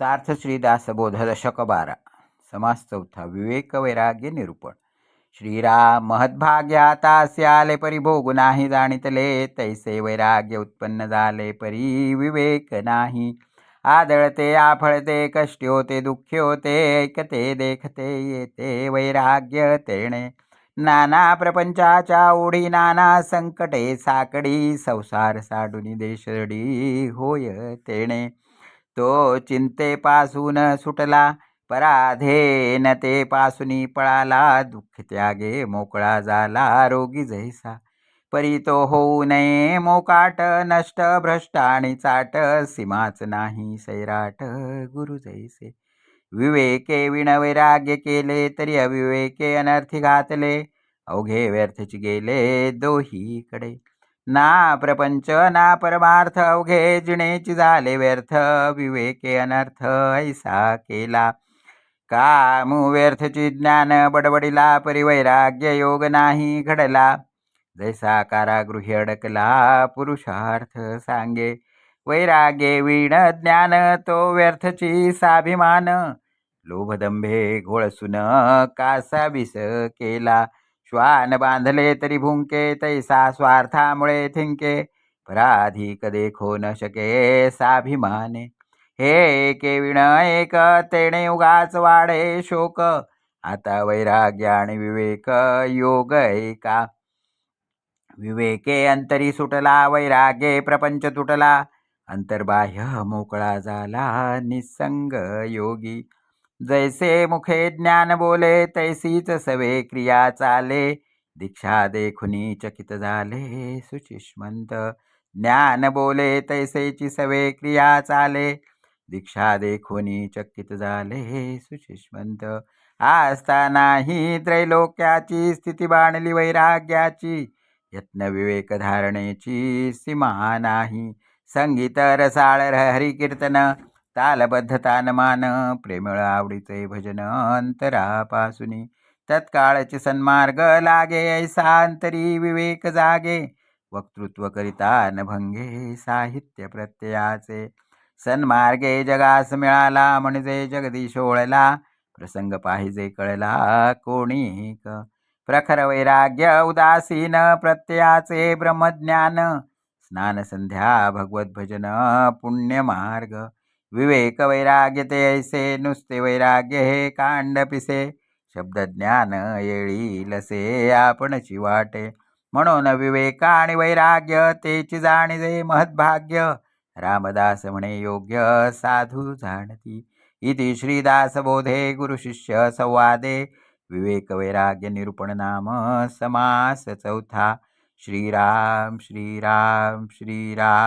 सार्थ श्रीदासबोध दशक बारा समास चौथा विवेक वैराग्य निरूपण। श्रीराम महद्भाग्यातास्य आले परिभोग नाही जाणितले तैसे वैराग्य उत्पन्न झाले परी विवेक नाही. आदळते आफळते कष्टी होते दुःखी होते ऐकते देखते येते वैराग्य तेणे. नाना प्रपंचाच्या ओढी नाना संकटे साकडी संसार साडुनी देशडी होय तेणे. तो चिंतेपासून सुटला पराधेन ते पासुनी पळाला दुःख त्यागे मोकळा झाला रोगी जैसा. परी तो होऊ नये मोकाट नष्ट भ्रष्ट आणि चाट सीमाच नाही सैराट गुरु जैसे. विवेके विण वैराग्य केले तरी अविवेके अनर्थी घातले अवघे व्यर्थच गेले दोहीकडे. ना प्रपंच ना परमार्थ अवघे जिणेची झाले व्यर्थ विवेके अनर्थ ऐसा केला. कामू व्यर्थची ज्ञान बडबडीला परिवैराग्य योग नाही घडला. जैसा कारागृही अडकला पुरुषार्थ सांगे. वैराग्ये वीण ज्ञान तो व्यर्थची साभिमान लोभदंभे घोळसून कासा बिस केला. श्वान बांधले तरी भुंके तैसा स्वार्थामुळे थिंके. पराधिक देखो न शके साभिमाने. हे केविण एक तेणे उगाच वाढे शोक. आता वैराग्य आणि विवेक योग एका. विवेके अंतरी सुटला वैराग्ये प्रपंच तुटला. अंतर्बाह्य मोकळा झाला निसंग योगी. जैसे मुखे ज्ञान बोले तैसीच सवे क्रिया चाले। दीक्षा देखुनी चकित झाले सुचिष्मंत। ज्ञान बोले तैसेची सवे क्रिया चाले। दीक्षा देखुनी चकित झाले सुचिष्मंत। आस्तानाही त्रैलोक्याची स्थिती बाणली वैराग्याची। यत्न विवेक धारणेची सीमा नाही। संगीत रसाळ हरिकीर्तन तालबद्ध तानमान प्रेमळ आवडीचे भजन अंतरापासुनी तत्काळचे सन्मार्ग लागे ऐसा अंतरी विवेक जागे. वक्तृत्व करिता नभंगे साहित्य प्रत्ययाचे. सन्मार्गे जगास मिळाला म्हणजे जगदीश ओळला प्रसंग पाहिजे कळला कोणी प्रखर वैराग्य उदासीन प्रत्ययाचे ब्रह्मज्ञान. स्नान संध्या भगवत भजन पुण्यमार्ग. विवेक वैराग्य ते ऐसे नुसते वैराग्य हे कांड पिसे शब्दज्ञान येळी आपणची वाटे म्हणून विवेक आणि वैराग्य तेची जाणीजे महद्भाग्य रामदास म्हणे योग्य साधू जाणती. इति श्रीदासबोधे गुरुशिष्य संवादे. विवेक वैराग्य निरूपण नाम समास चौथा. श्रीराम श्रीराम श्रीराम.